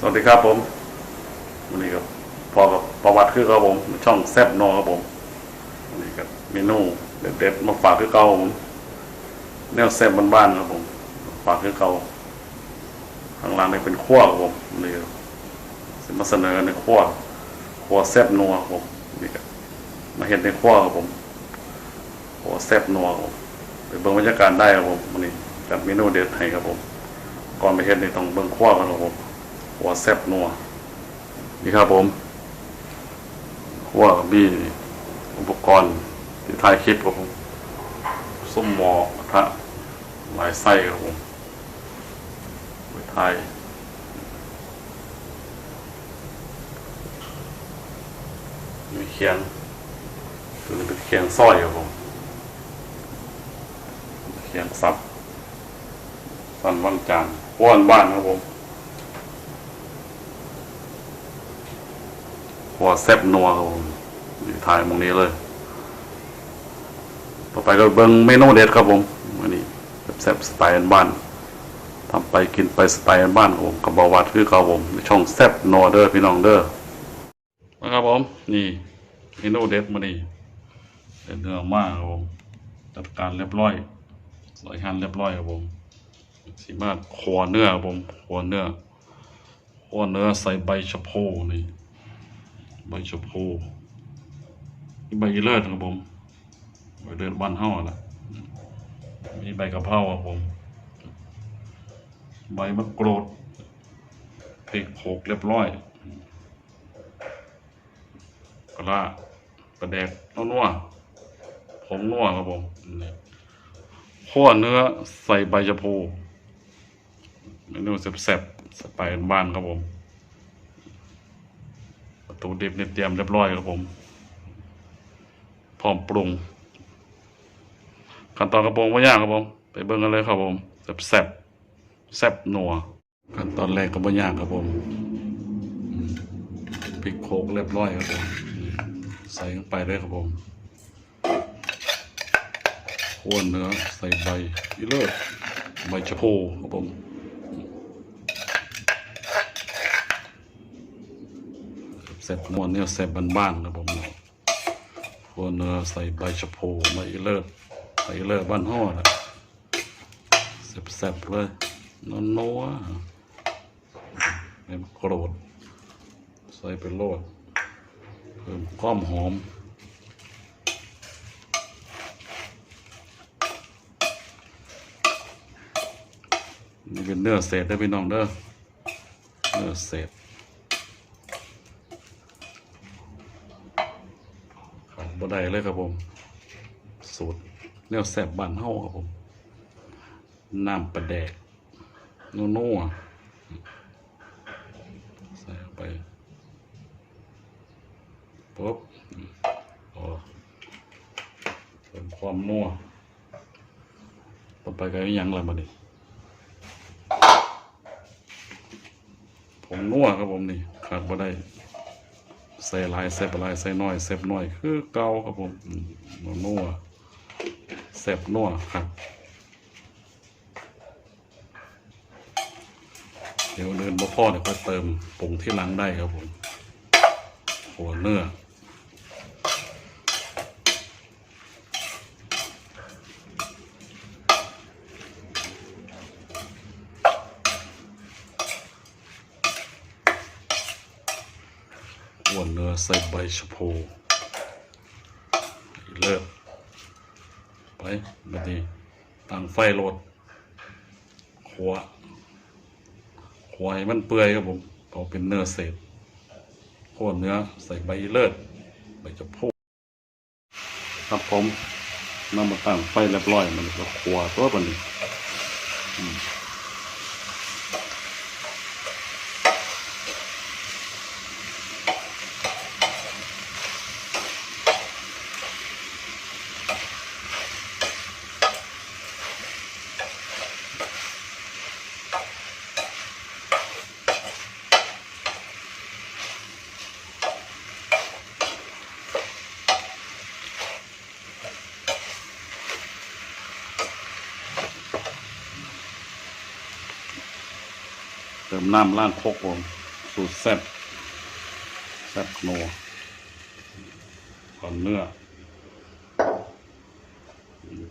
สวัสดีครับผมวันนี้ครับพอกับประวัติคือครับผม ช่องแซบนอครับผมวันนี้ครับเมนูเด็ดๆมาฝากคือเก่าผมแนวแซบบ้านๆครับผม ฝากคือเก่าข้างล่างนี่เป็นขั้วครับผมนี่ครับมาเสนอในขั้วขั้วแซบนัวครับผมนี่ครับมาเห็นในขั้วครับผมขั้วแซบนัวครับผมไปเบิ่งบรรยากาศได้ครับผมวันนี้จัดเมนูเด็ดให้ครับผม ก่อนไปเห็นนี่ต้องเบิ่งขั้วกันครับผม หัวแซบนัวนี่ครับผมหัวกับบี้อุปกรณ์ที่ถ่ายคลิปครับผมส้มหมอกระทะหลายไส้ครับผมไว้ถ่ายมีเคียงตัวนี้เป็นเคียงสร้อยครับผมเคียงสับสันวันจานอ้วนบ้านครับผม หัวแซบนัวครับผมถ่ายตรงนี้เลย ต่อไปก็เบิ้งเมนูเด็ดครับผมอันนี้แซบสไตล์บ้านทำไปกินไปสไตล์บ้านครับผมกับบาวัดคือครับผมช่องแซบนัวเด้อพี่น้องเด้อนะครับผม นี่เมนูเด็ดมานี่เด็ดเนื้อมากครับผมจัดการเรียบร้อยสวยหั่นเรียบร้อยครับผมสีมาขวเนื้อครับผมขวเนื้อขวเนื้อใส่ใบชะโพนี่ ใบชะพูมีใบเลิศครับผมใบเลิศบ้านเฮาแหละมีใบกะเพราครับผม ใบมะกรูดพริกโขกเรียบร้อยกระลาปลาแดกนัวผงนัวครับผมขั้วเนื้อใส่ใบชะพูเมนูแซ่บๆสไตล์บ้านครับผม วัตถุดิบเนี่ยเตรียมเรียบร้อยครับผม พร้อมปรุง ขั้นตอนกระโปรงไม่ยากครับผม ไปเบิ่งกันเลยครับผมแซ่บแซ่บแซ่บนัวขั้นตอนแรกก็ไม่ยากครับผมพริกโคกเรียบร้อยครับผมใส่ลงไปเลยครับผมข้วนเนื้อใส่ใบอีเลิศใบชะพูครับผม เสร็จนวลเนี่ยเสร็จบ้านๆนะผมหัวเนื้อใส่ใบชะพูใบเลิศใบเลิศบ้านห่อนะเสร็จๆเลยนัวนัวๆเป็นโกรดใส่ไปโลดเพิ่มความหอมนี่เป็นเนื้อเศษได้พี่น้องเด้อเนื้อเศษ ขาด บ่ได้เลยครับผม สูตรแนวแสบบ้านเฮาครับผม น้ำปลาแดกนัวๆใส่ไปปุ๊บอ๋อเพิ่มความนัวต่อไปก็ยังละบัดนี้ผงนัวครับผมนี่ขาดบ่ได้ ใส่ลายใส่ปลายใส่น้อยเสบน้อยคือเก่าครับผมนัวเสบนัวครับเดี๋ยวเดินบ่พ่อเดี๋ยวก็เติมปรุงที่หลังได้ครับผมหัวเนื้อหัวเนื้อ ใส่ใบชะพูเลิศไปแบบนี้ตั้งไฟโหลดขัวหัวให้มันเปื่อยครับผมเอาเป็นเนื้อเศษโคตรเนื้อใส่ใบเลิศใบจะพูครับผมนำมาตั้งไฟเรียบร้อยมันก็ขัวตัวบัน เติมน้ำล้างโคกผมสูตรแซ่บแซ่บโนก่อนเนื้อ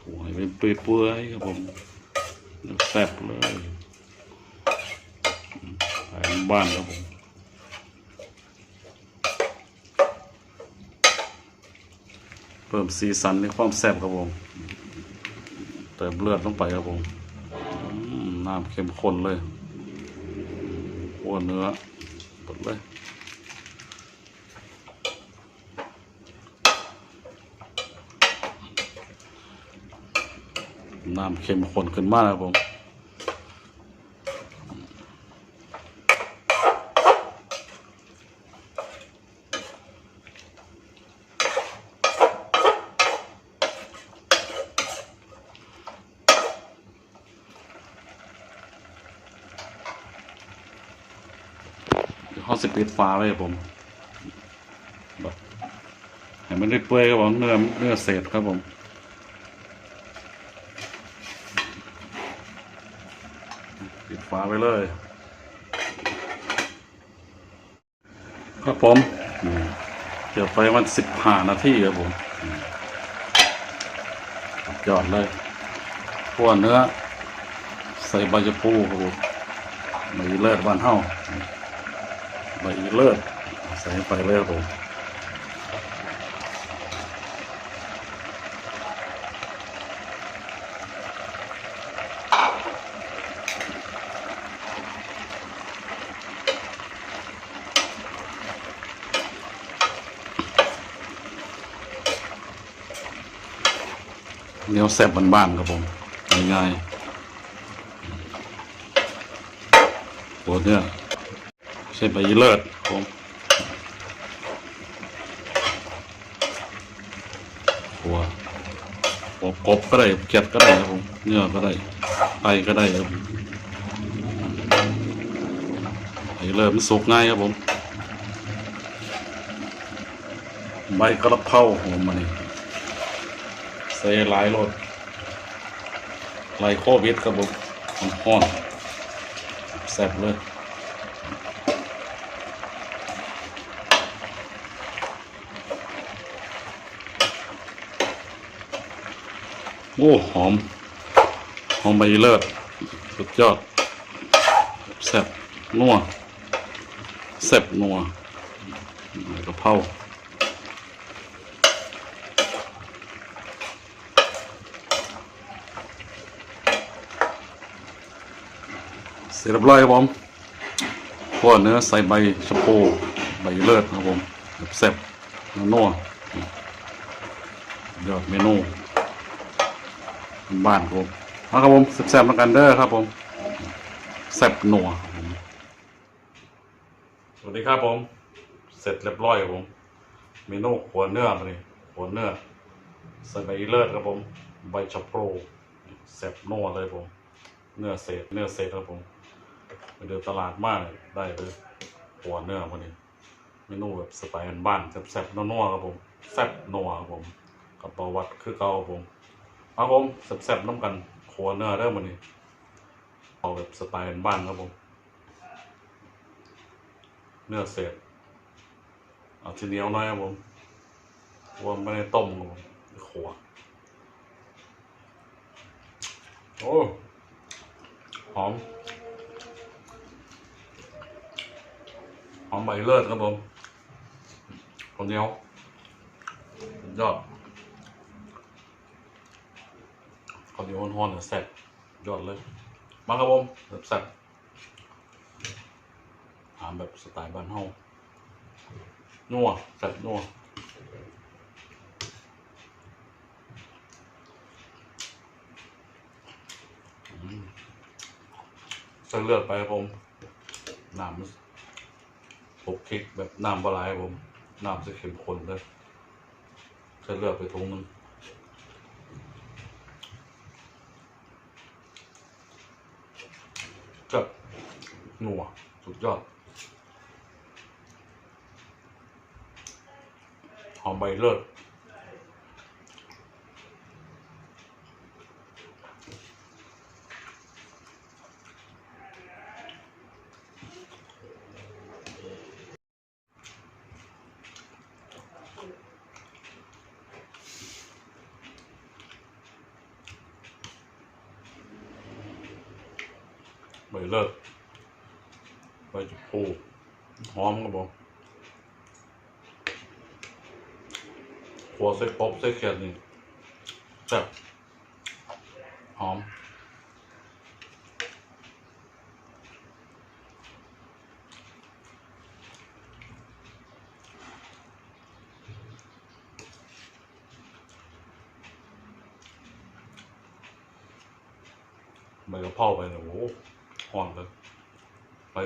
ถูให้เป็นเปื่อยๆครับผมแซ่บเลยอาหารบ้านครับผมเพิ่มสีสันในความแซ่บครับผมเติมเลือดลงไปครับผมน้ำเข้มข้นเลย วเนื้อหมดเลยน้ำเค็มข้นขึ้นมากนะผม เขาสิปิดฟ้าไว้ผมแบบให้มันได้เปื่อยครับผมเนื้อเนื้อเศษครับผมปิดฟ้าไว้เลย ครับผมเดี๋ยวไปมันสิบห้านาทีครับผมอืมยอดเลยพวกเนื้อ ใส่ใบจะปูครับผมใบเลิศบ้านเฮา ใบเลิศใส่ไปเลยครับผมเนี้ยแซ่บบ้านๆครับผมง่ายๆโหเนี่ย ช่ใบเลิศผมหัวหัวกบก็ได้เก็ดก็ได้ครับผมเนื้อก็ได้ไตก็ได้ครับใบเลิศมันสุกง่ายครับผมใบกระเพราหอมมานี่ใส่หลายรสไลายโควิดครับผมมันห้อนแซ่บเลย อ้หอม หอมใบเลิศสุดยอดแซ่บนัวแซ่บนัวกระเพราเสร็จเรียบร้อยครับผมพวเนื้อใส่ใบชะโพูใบเลิศครับผมแซ่บนัว ยอดเมนู บ้านผมมาครับผมแซ่บๆมากันเด้อครับผมแซ่บหนัวสวัสดีครับผม เสร็จเรียบร้อยครับผมเมนูหัวเนื้อมาเลยหัวเนื้อใส่ใบเลิศครับผม ใบชะโปรแซ่บนัวเลยผม เนื้อเศษเนื้อเศษครับผมไปเดินตลาดมากได้เลยหัวเนื้อมาเลยเมนูแบบสไตล์บ้านแซ่บๆนัวๆครับผมแซ่บนัวครับผมกับประวัติคือเก่าครับผม ครับผมแซ่บๆน้ำกันขัวเนื้อเริ่มวันนี้เอาแบบสไตล์บ้านครับผม เนื้อเศษเอาทีเหนียวหน่อยครับผมรวมไม่ได้ต้มครับผมขัวโอ้หอมหอมใบเลิศครับผมคนเหนียวสุดยอด ข้าวเหนียวฮ้อนๆเนี่ยแซ่บยอดเลยมาครับผมแบบแซ่บอาหารแบบสไตล์บ้านเฮานัวแซ่บนัวใส่เลือดไปครับผมน้ำมันปกคลิกแบบน้ำปลาไหลครับผมน้ำจะเข้มข้นเลยใส่เลือดไปทุงนึง นัว สุดยอด หอมใบเลิศใบเลิศ ใบจะพูหอมครับผมขัวใส่กบใส่เขียดนี่แซ่บหอมใบกระเพราไปเนี่ยโอ้โหหอนเลย ไป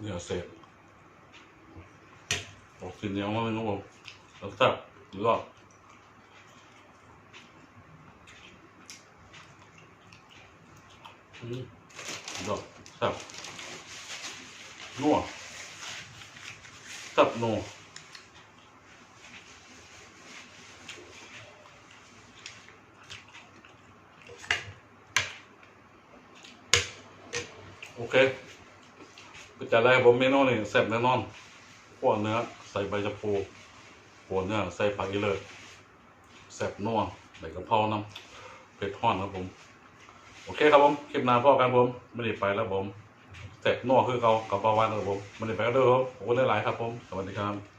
เนี่ยเสร็จออกสีเนียวมากเลยครับผมแล้วแซ่บหรือว่าอืมดอกแซ่บนัวแซ่บนัวโอเค ก็จะได้ผมเมนูนี่แซ่บแน่นอนขั่วเนื้อใส่ใบชะพูขั่วเนื้อใส่ผักอีเลยแซ่บนัวใส่กระเพราน้ำเผ็ดห้อนครับผม โอเคครับผม คลิปหน้าพ่อกันผม ไม่ได้ไปแล้วผมแซ่บนัวคือเขากับปลาวานครับผม ไม่ได้ไปก็เด้อครับขอบคุณหลายๆครับผม สวัสดีครับ